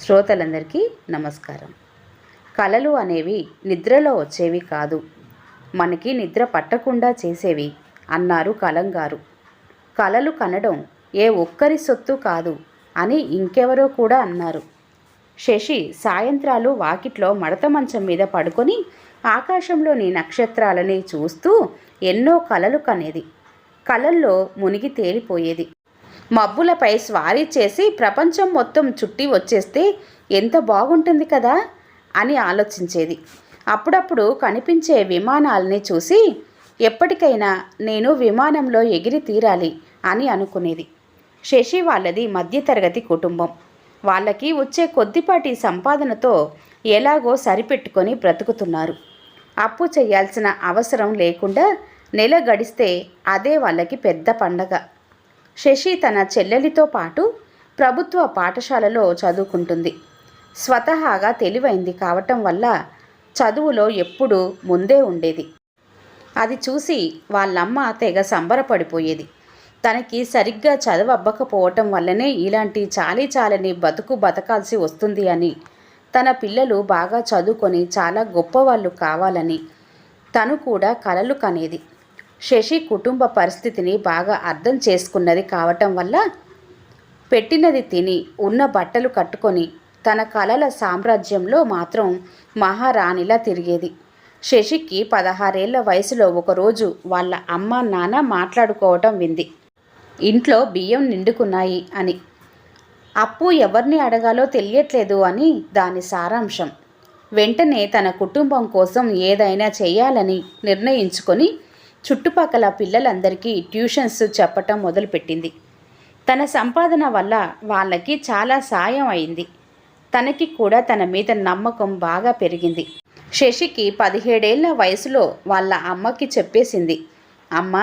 శ్రోతలందరికీ నమస్కారం. కళలు అనేవి నిద్రలో వచ్చేవి కాదు. మనకి నిద్ర పట్టకుండా చేసేవి అన్నారు కలంగారు కళలు కనడం ఏ ఒక్కరి సొత్తు కాదు అని ఇంకెవరో కూడా అన్నారు. శశి సాయంత్రాలు వాకిట్లో మడత మంచం మీద పడుకొని ఆకాశంలోని నక్షత్రాలని చూస్తూ ఎన్నో కలలు కనేది. కలల్లో మునిగి తేలిపోయేది. మబ్బులపై స్వారీ చేసి ప్రపంచం మొత్తం చుట్టి వచ్చేస్తే ఎంత బాగుంటుంది కదా? అని ఆలోచించేది. అప్పుడప్పుడు కనిపించే విమానాలని చూసి ఎప్పటికైనా నేను విమానంలో ఎగిరి తీరాలి అని అనుకునేది. శశి వాళ్ళది మధ్యతరగతి కుటుంబం. వాళ్ళకి వచ్చే కొద్దిపాటి సంపాదనతో ఎలాగో సరిపెట్టుకొని బ్రతుకుతున్నారు. అప్పు చేయాల్సిన అవసరం లేకుండా నెల గడిస్తే అదే వాళ్ళకి పెద్ద పండగ. శశి తన చెల్లెలితో పాటు ప్రభుత్వ పాఠశాలలో చదువుకుంటుంది. స్వతహాగా తెలివైంది కావటం వల్ల చదువులో ఎప్పుడూ ముందే ఉండేది. అది చూసి వాళ్ళమ్మ తెగ సంబరపడిపోయేది. తనకి సరిగ్గా చదవబ్బకపోవటం వల్లనే ఇలాంటి చాలీ చాలని బతుకు బతకాల్సి వస్తుంది అని తన పిల్లలు బాగా చదువుకొని చాలా గొప్పవాళ్ళు కావాలని తను కూడా కలలు కనేది. శశి కుటుంబ పరిస్థితిని బాగా అర్థం చేసుకున్నది కావటం వల్ల పెట్టినది తిని ఉన్న బట్టలు కట్టుకొని తన కళల సామ్రాజ్యంలో మాత్రం మహారాణిలా తిరిగేది. శశికి పదహారేళ్ళ వయసులో ఒకరోజు వాళ్ళ అమ్మ నాన్న మాట్లాడుకోవటం వింది. ఇంట్లో బియ్యం నిండుకున్నాయి అని. అప్పు ఎవరిని అడగాలో తెలియట్లేదు అని దాని సారాంశం. వెంటనే తన కుటుంబం కోసం ఏదైనా చేయాలని నిర్ణయించుకొని చుట్టుపక్కల పిల్లలందరికీ ట్యూషన్స్ చెప్పటం మొదలుపెట్టింది. తన సంపాదన వల్ల వాళ్ళకి చాలా సాయం అయింది. తనకి కూడా తన మీద నమ్మకం బాగా పెరిగింది. శశికి పదిహేడేళ్ళ వయసులో వాళ్ళ అమ్మకి చెప్పేసింది అమ్మ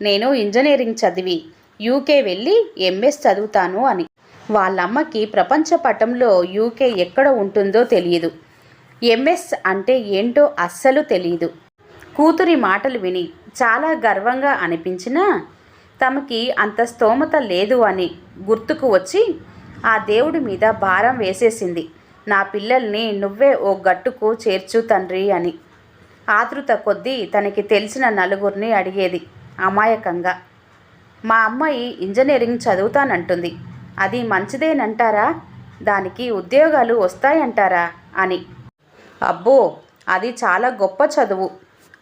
నేను ఇంజనీరింగ్ చదివి యూకే వెళ్ళి ఎంఎస్ చదువుతాను అని. వాళ్ళమ్మకి ప్రపంచ పటంలో యూకే ఎక్కడ ఉంటుందో తెలియదు. ఎంఎస్ అంటే ఏంటో అస్సలు తెలియదు కూతురి మాటలు విని చాలా గర్వంగా అనిపించినా తమకి అంత స్తోమత లేదు అని గుర్తుకు వచ్చి ఆ దేవుడి మీద భారం వేసేసింది. నా పిల్లల్ని నువ్వే ఓ గట్టుకు చేర్చు తండ్రి అని ఆతృత కొద్దీ తనకి తెలిసిన నలుగురిని అడిగేది అమాయకంగా. మా అమ్మాయి ఇంజనీరింగ్ చదువుతానంటుంది. అది మంచిదేనంటారా? దానికి ఉద్యోగాలు వస్తాయంటారా? అని. అబ్బో అది చాలా గొప్ప చదువు.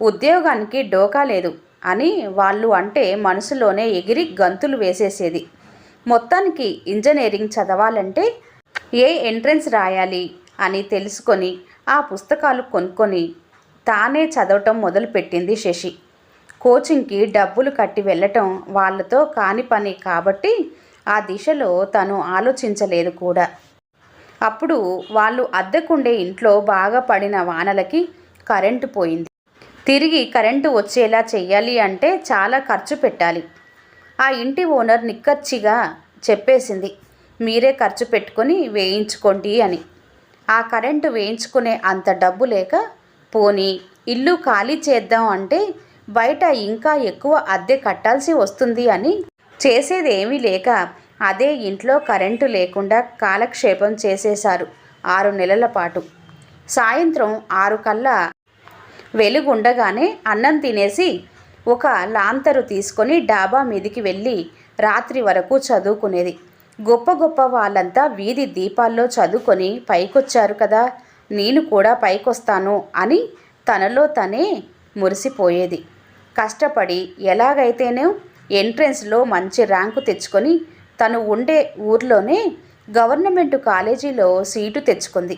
ఉద్యోగానికి డోకా లేదు అని వాళ్ళు అంటే మనసులోనే ఎగిరి గంతులు వేసేసేది. మొత్తానికి ఇంజనీరింగ్ చదవాలంటే ఏ ఎంట్రన్స్ రాయాలి అని తెలుసుకొని ఆ పుస్తకాలు కొనుక్కొని తానే చదవటం మొదలుపెట్టింది శశి. కోచింగ్కి డబ్బులు కట్టి వెళ్ళటం వాళ్ళతో కాని పని కాబట్టి ఆ దిశలో తను ఆలోచించలేదు కూడా. అప్పుడు వాళ్ళు అద్దెకుండే ఇంట్లో బాగా పడిన వానలకి కరెంటు పోయింది. తిరిగి కరెంటు వచ్చేలా చెయ్యాలి అంటే చాలా ఖర్చు పెట్టాలి. ఆ ఇంటి ఓనర్ నిక్కచ్చిగా చెప్పేసింది మీరే ఖర్చు పెట్టుకొని వేయించుకోండి అని. ఆ కరెంటు వేయించుకునే అంత డబ్బు లేక పోనీ ఇల్లు ఖాళీ చేద్దాం అంటే బయట ఇంకా ఎక్కువ అద్దె కట్టాల్సి వస్తుంది అని. చేసేదేమీ లేక అదే ఇంట్లో కరెంటు లేకుండా కాలక్షేపం చేసేశారు ఆరు నెలల పాటు. సాయంత్రం ఆరు కల్లా వెలుగుండగానే అన్నం తినేసి ఒక లాంతరు తీసుకొని డాబా మీదికి వెళ్ళి రాత్రి వరకు చదువుకునేది. గొప్ప గొప్ప వాళ్ళంతా వీధి దీపాల్లో చదువుకొని పైకొచ్చారు కదా నేను కూడా పైకొస్తాను అని తనలో తనే మురిసిపోయేది. కష్టపడి ఎలాగైతేనే ఎంట్రెన్స్లో మంచి ర్యాంకు తెచ్చుకొని తను ఉండే ఊర్లోనే గవర్నమెంట్ కాలేజీలో సీటు తెచ్చుకుంది.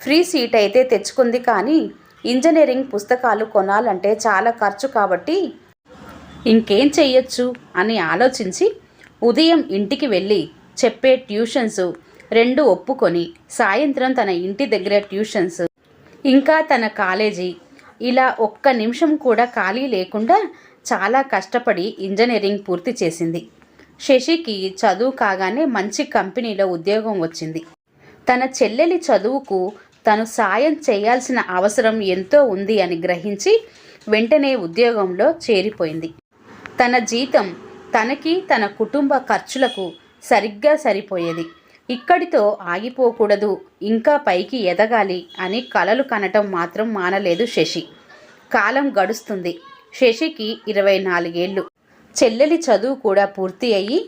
ఫ్రీ సీట్ అయితే తెచ్చుకుంది కానీ ఇంజనీరింగ్ పుస్తకాలు కొనాలంటే చాలా ఖర్చు కాబట్టి ఇంకేం చెయ్యొచ్చు అని ఆలోచించి ఉదయం ఇంటికి వెళ్ళి చెప్పే ట్యూషన్స్ రెండు ఒప్పుకొని సాయంత్రం తన ఇంటి దగ్గర ట్యూషన్స్ ఇంకా తన కాలేజీ ఇలా ఒక్క నిమిషం కూడా ఖాళీ లేకుండా చాలా కష్టపడి ఇంజనీరింగ్ పూర్తి చేసింది. శశికి చదువు కాగానే మంచి కంపెనీలో ఉద్యోగం వచ్చింది. తన చెల్లెలి చదువుకు తను సాయం చేయాల్సిన అవసరం ఎంతో ఉంది అని గ్రహించి వెంటనే ఉద్యోగంలో చేరిపోయింది. తన జీతం తనకి తన కుటుంబ ఖర్చులకు సరిగ్గా సరిపోయేది. ఇక్కడితో ఆగిపోకూడదు ఇంకా పైకి ఎదగాలి అని కలలు కనటం మాత్రం మానలేదు శశి. కాలం గడుస్తుంది. శశికి ఇరవై నాలుగేళ్ళు. చెల్లెలి చదువు కూడా పూర్తి అయ్యి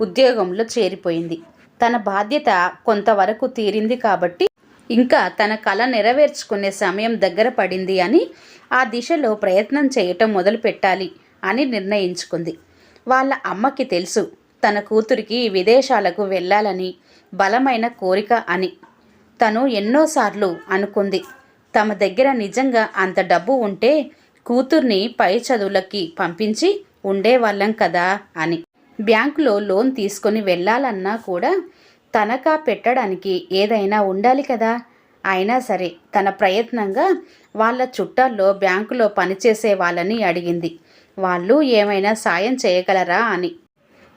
ఉద్యోగంలో చేరిపోయింది. తన బాధ్యత కొంతవరకు తీరింది కాబట్టి ఇంకా తన కళ నెరవేర్చుకునే సమయం దగ్గర పడింది అని ఆ దిశలో ప్రయత్నం చేయటం మొదలు పెట్టాలి అని నిర్ణయించుకుంది. వాళ్ళ అమ్మకి తెలుసు తన కూతురికి విదేశాలకు వెళ్ళాలని బలమైన కోరిక అని. తను ఎన్నోసార్లు అనుకుంది తమ దగ్గర నిజంగా అంత డబ్బు ఉంటే కూతుర్ని పై చదువులకి పంపించి ఉండేవాళ్ళం కదా అని. బ్యాంకులో లోన్ తీసుకొని వెళ్ళాలన్నా కూడా తనఖా పెట్టడానికి ఏదైనా ఉండాలి కదా? అయినా సరే తన ప్రయత్నంగా వాళ్ళ చుట్టాల్లో బ్యాంకులో పనిచేసే వాళ్ళని అడిగింది. వాళ్ళు ఏమైనా సాయం చేయగలరా అని.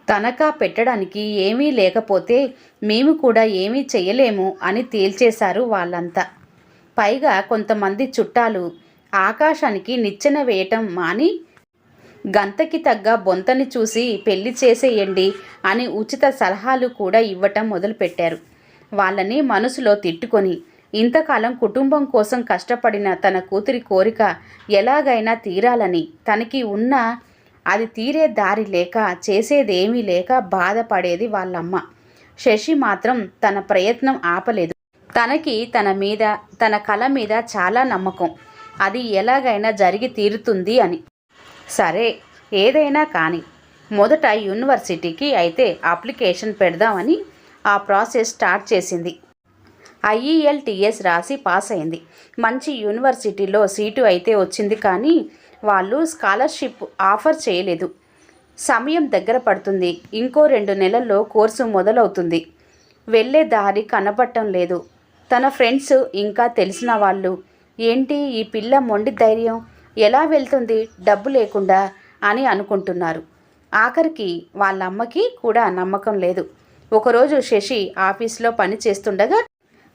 తనఖా పెట్టడానికి ఏమీ లేకపోతే మేము కూడా ఏమీ చేయలేము అని తేల్చేశారు వాళ్ళంతా. పైగా కొంతమంది చుట్టాలు ఆకాశానికి నిచ్చెన వేయటం మాని గంతకి తగ్గ బొంతని చూసి పెళ్ళి చేసేయండి అని ఉచిత సలహాలు కూడా ఇవ్వటం మొదలుపెట్టారు. వాళ్ళని మనసులో తిట్టుకొని ఇంతకాలం కుటుంబం కోసం కష్టపడిన తన కూతురి కోరిక ఎలాగైనా తీరాలని తనకి ఉన్న అది తీరే దారి లేక చేసేదేమీ లేక బాధపడేది వాళ్ళమ్మ. శశి మాత్రం తన ప్రయత్నం ఆపలేదు. తనకి తన మీద తన కళ మీద చాలా నమ్మకం. అది ఎలాగైనా జరిగి తీరుతుంది అని. సరే ఏదైనా కానీ. మొదట యూనివర్సిటీకి అయితే అప్లికేషన్ పెడదామని ఆ ప్రాసెస్ స్టార్ట్ చేసింది. ఐఈఎల్టీఎస్ రాసి పాస్ అయింది. మంచి యూనివర్సిటీలో సీటు అయితే వచ్చింది కానీ వాళ్ళు స్కాలర్షిప్ ఆఫర్ చేయలేదు. సమయం దగ్గర పడుతుంది. ఇంకో రెండు నెలల్లో కోర్సు మొదలవుతుంది. వెళ్ళే దారి కనపడటం లేదు. తన ఫ్రెండ్స్ ఇంకా తెలిసిన వాళ్ళు ఏంటి ఈ పిల్ల మొండి ధైర్యం? ఎలా వెళ్తుంది డబ్బు లేకుండా అని అనుకుంటున్నారు. ఆఖరికి వాళ్ళ అమ్మకి కూడా నమ్మకం లేదు. ఒకరోజు శశి ఆఫీస్లో పని చేస్తుండగా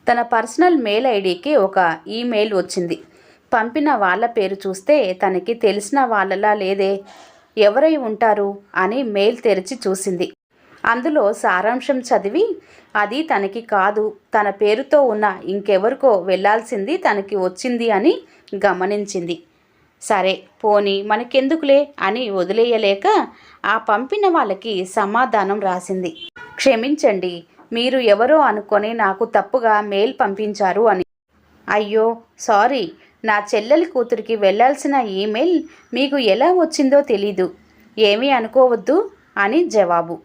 తన పర్సనల్ మెయిల్ ఐడికి ఒక ఈమెయిల్ వచ్చింది. పంపిన వాళ్ళ పేరు చూస్తే తనకి తెలిసిన వాళ్ళలా లేదే ఎవరై ఉంటారు అని మెయిల్ తెరిచి చూసింది. అందులో సారాంశం చదివి అది తనకి కాదు తన పేరుతో ఉన్న ఇంకెవరికో వెళ్ళాల్సింది తనకి వచ్చింది అని గమనించింది. సరే పోని మనకెందుకులే అని వదిలేయలేక ఆ పంపిన వాళ్ళకి సమాధానం రాసింది. క్షమించండి మీరు ఎవరో అనుకొని నాకు తప్పుగా మెయిల్ పంపించారు అని. అయ్యో సారీ నా చెల్లెలి కూతురికి వెళ్ళాల్సిన ఈమెయిల్ మీకు ఎలా వచ్చిందో తెలీదు. ఏమీ అనుకోవద్దు అని జవాబు.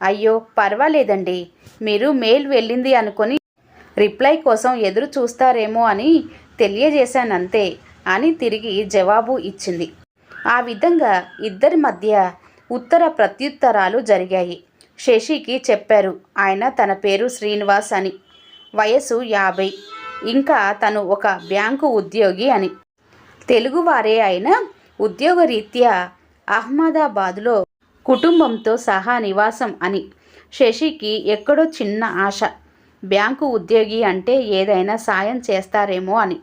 అయ్యో పర్వాలేదండి మీరు మెయిల్ వెళ్ళింది అనుకొని రిప్లై కోసం ఎదురు చూస్తారేమో అని తెలియజేశానంతే. అని తిరిగి జవాబు ఇచ్చింది. ఆ విధంగా ఇద్దరి మధ్య ఉత్తర ప్రత్యుత్తరాలు జరిగాయి. శశికి చెప్పారు ఆయన తన పేరు శ్రీనివాస్ అని. వయసు యాభై. ఇంకా తను ఒక బ్యాంకు ఉద్యోగి అని. తెలుగువారే అయిన ఉద్యోగరీత్యా అహ్మదాబాద్లో కుటుంబంతో సహా నివాసం అని. శశికి ఎక్కడో చిన్న ఆశ. బ్యాంకు ఉద్యోగి అంటే ఏదైనా సాయం చేస్తారేమో అని.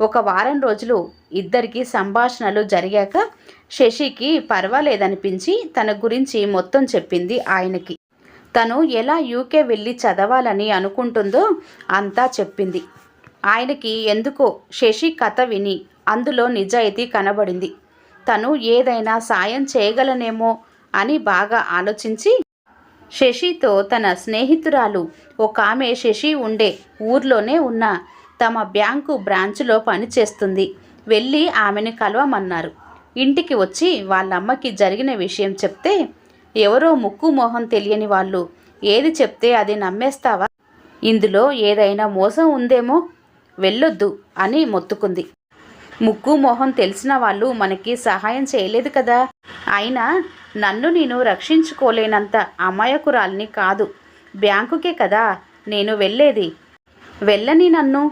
ఒక వారం రోజులు ఇద్దరికి సంభాషణలు జరిగాక శశికి పర్వాలేదనిపించి తన గురించి మొత్తం చెప్పింది ఆయనకి. తను ఎలా యూకే వెళ్ళి చదవాలని అనుకుంటుందో అంతా చెప్పింది. ఆయనకి ఎందుకో శశి కథ విని అందులో నిజాయితీ కనబడింది. తను ఏదైనా సాయం చేయగలనేమో అని బాగా ఆలోచించి శశితో తన స్నేహితురాలు ఒక ఆమె శశి ఉండే ఊర్లోనే ఉన్న తమ బ్యాంకు బ్రాంచ్లో పనిచేస్తుంది వెళ్ళి ఆమెను కలవమన్నారు. ఇంటికి వచ్చి వాళ్ళమ్మకి జరిగిన విషయం చెప్తే ఎవరో ముక్కు మొహం తెలియని వాళ్ళు ఏది చెప్తే అది నమ్మేస్తావా? ఇందులో ఏదైనా మోసం ఉందేమో? వెళ్ళొద్దు అని మొత్తుకుంది. ముక్కు మొహం తెలిసిన వాళ్ళు మనకి సహాయం చేయలేదు కదా? అయినా నన్ను నేను రక్షించుకోలేనంత అమాయకురాల్ని కాదు. బ్యాంకుకే కదా నేను వెళ్ళేది. వెళ్ళని నన్ను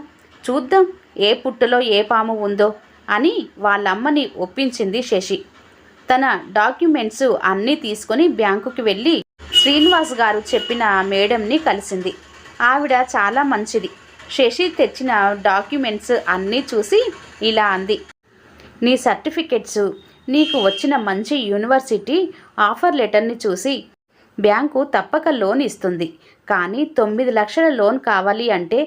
చూద్దాం ఏ పుట్టలో ఏ పాము ఉందో అని వాళ్ళమ్మని ఒప్పించింది శశి. తన డాక్యుమెంట్స్ అన్నీ తీసుకొని బ్యాంకుకి వెళ్ళి శ్రీనివాస్ గారు చెప్పిన మేడంని కలిసింది. ఆవిడ చాలా మంచిది. శశి తెచ్చిన డాక్యుమెంట్స్ అన్నీ చూసి ఇలా అంది. నీ సర్టిఫికెట్స్ నీకు వచ్చిన మంచి యూనివర్సిటీ ఆఫర్ లెటర్ని చూసి బ్యాంకు తప్పక లోన్ ఇస్తుంది. కానీ తొమ్మిది లక్షల లోన్ కావాలి అంటే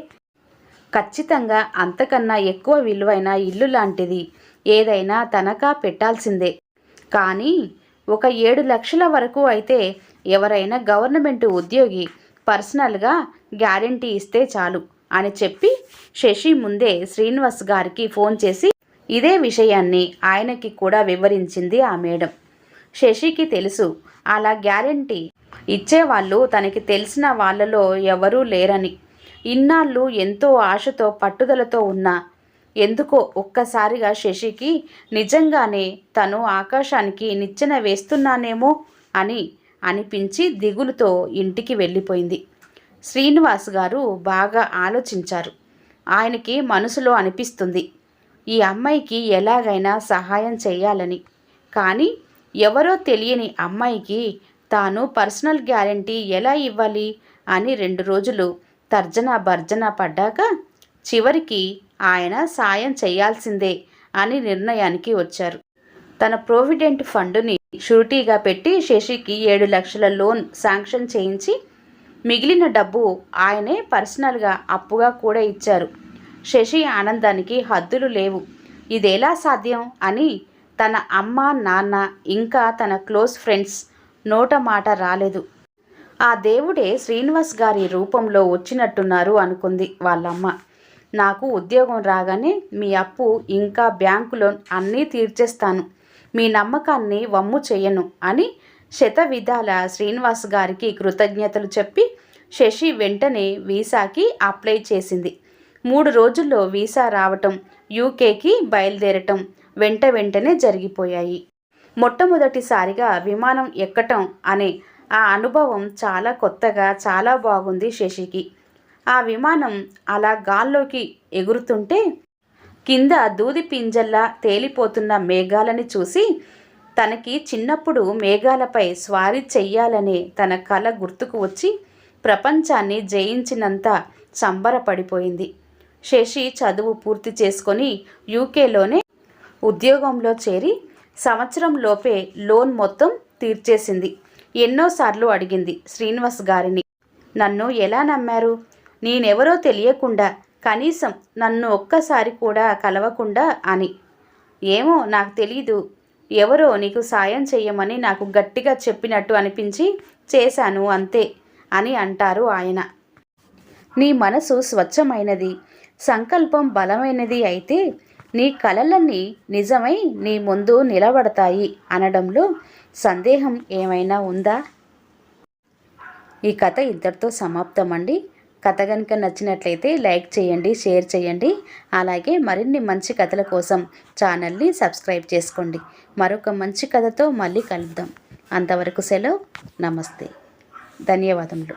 ఖచ్చితంగా అంతకన్నా ఎక్కువ విలువైన ఇల్లు లాంటిది. ఏదైనా తనఖా పెట్టాల్సిందే. కానీ ఒక ఏడు లక్షల వరకు అయితే ఎవరైనా గవర్నమెంట్ ఉద్యోగి పర్సనల్గా గ్యారంటీ ఇస్తే చాలు అని చెప్పి శశి ముందే శ్రీనివాస్ గారికి ఫోన్ చేసి ఇదే విషయాన్ని ఆయనకి కూడా వివరించింది ఆ మేడం. శశికి తెలుసు అలా గ్యారంటీ ఇచ్చేవాళ్ళు తనకి తెలిసిన వాళ్ళలో ఎవరూ లేరని. ఇన్నాళ్ళు ఎంతో ఆశతో పట్టుదలతో ఉన్న. ఎందుకో ఒక్కసారిగా శశికి నిజంగానే తను ఆకాశానికి నిచ్చెన వేస్తున్నానేమో అని అనిపించి దిగులుతో ఇంటికి వెళ్ళిపోయింది. శ్రీనివాస్ గారు బాగా ఆలోచించారు. ఆయనకి మనసులో అనిపిస్తుంది ఈ అమ్మాయికి ఎలాగైనా సహాయం చేయాలని. కానీ ఎవరో తెలియని అమ్మాయికి తాను పర్సనల్ గ్యారంటీ ఎలా ఇవ్వాలి? అని రెండు రోజులు తర్జన భర్జన పడ్డాక చివరికి ఆయన సాయం చేయాల్సిందే అని నిర్ణయానికి వచ్చారు. తన ప్రోవిడెంట్ ఫండుని షూరిటీగా పెట్టి శశికి ఏడు లక్షల లోన్ శాంక్షన్ చేయించి మిగిలిన డబ్బు ఆయనే పర్సనల్గా అప్పుగా కూడా ఇచ్చారు. శశి ఆనందానికి హద్దులు లేవు. ఇదేలా సాధ్యం అని తన అమ్మ నాన్న ఇంకా తన క్లోజ్ ఫ్రెండ్స్ నోట మాట రాలేదు. ఆ దేవుడే శ్రీనివాస్ గారి రూపంలో వచ్చినట్టున్నారు అనుకుంది వాళ్ళమ్మ. నాకు ఉద్యోగం రాగానే మీ అప్పు ఇంకా బ్యాంకు లోన్ అన్నీ తీర్చేస్తాను. మీ నమ్మకాన్ని వమ్ము చేయను అని శత విధాల శ్రీనివాస్ గారికి కృతజ్ఞతలు చెప్పి శశి వెంటనే వీసాకి అప్లై చేసింది. మూడు రోజుల్లో వీసా రావటం యూకేకి బయలుదేరటం వెంట వెంటనే జరిగిపోయాయి. మొట్టమొదటిసారిగా విమానం ఎక్కటం అనే ఆ అనుభవం చాలా కొత్తగా చాలా బాగుంది శశికి. ఆ విమానం అలా గాల్లోకి ఎగురుతుంటే కింద దూది పింజల్లా తేలిపోతున్న మేఘాలని చూసి తనకి చిన్నప్పుడు మేఘాలపై స్వారీ చెయ్యాలనే తన కల గుర్తుకు వచ్చి ప్రపంచాన్ని జయించినంత సంబరపడిపోయింది. శశి చదువు పూర్తి చేసుకొని యూకేలోనే ఉద్యోగంలో చేరి సంవత్సరంలోపే లోన్ మొత్తం తీర్చేసింది. ఎన్నోసార్లు అడిగింది శ్రీనివాస్ గారిని. నన్ను ఎలా నమ్మారు? నేనెవరో తెలియకుండా కనీసం నన్ను ఒక్కసారి కూడా కలవకుండా అని. ఏమో నాకు తెలీదు. ఎవరో నీకు సాయం చెయ్యమని నాకు గట్టిగా చెప్పినట్టు అనిపించి చేశాను అంతే అని అంటారు ఆయన. నీ మనసు స్వచ్ఛమైనది సంకల్పం బలమైనది అయితే నీ కలలన్నీ నిజమై నీ ముందు నిలబడతాయి అనడంలో సందేహం ఏమైనా ఉందా? ఈ కథ ఇద్దరితో సమాప్తం అండి కథ కనుక నచ్చినట్లయితే లైక్ చేయండి షేర్ చేయండి. అలాగే మరిన్ని మంచి కథల కోసం ఛానల్ని సబ్స్క్రైబ్ చేసుకోండి. మరొక మంచి కథతో మళ్ళీ కలుద్దాం. అంతవరకు సెలవు. నమస్తే. ధన్యవాదములు.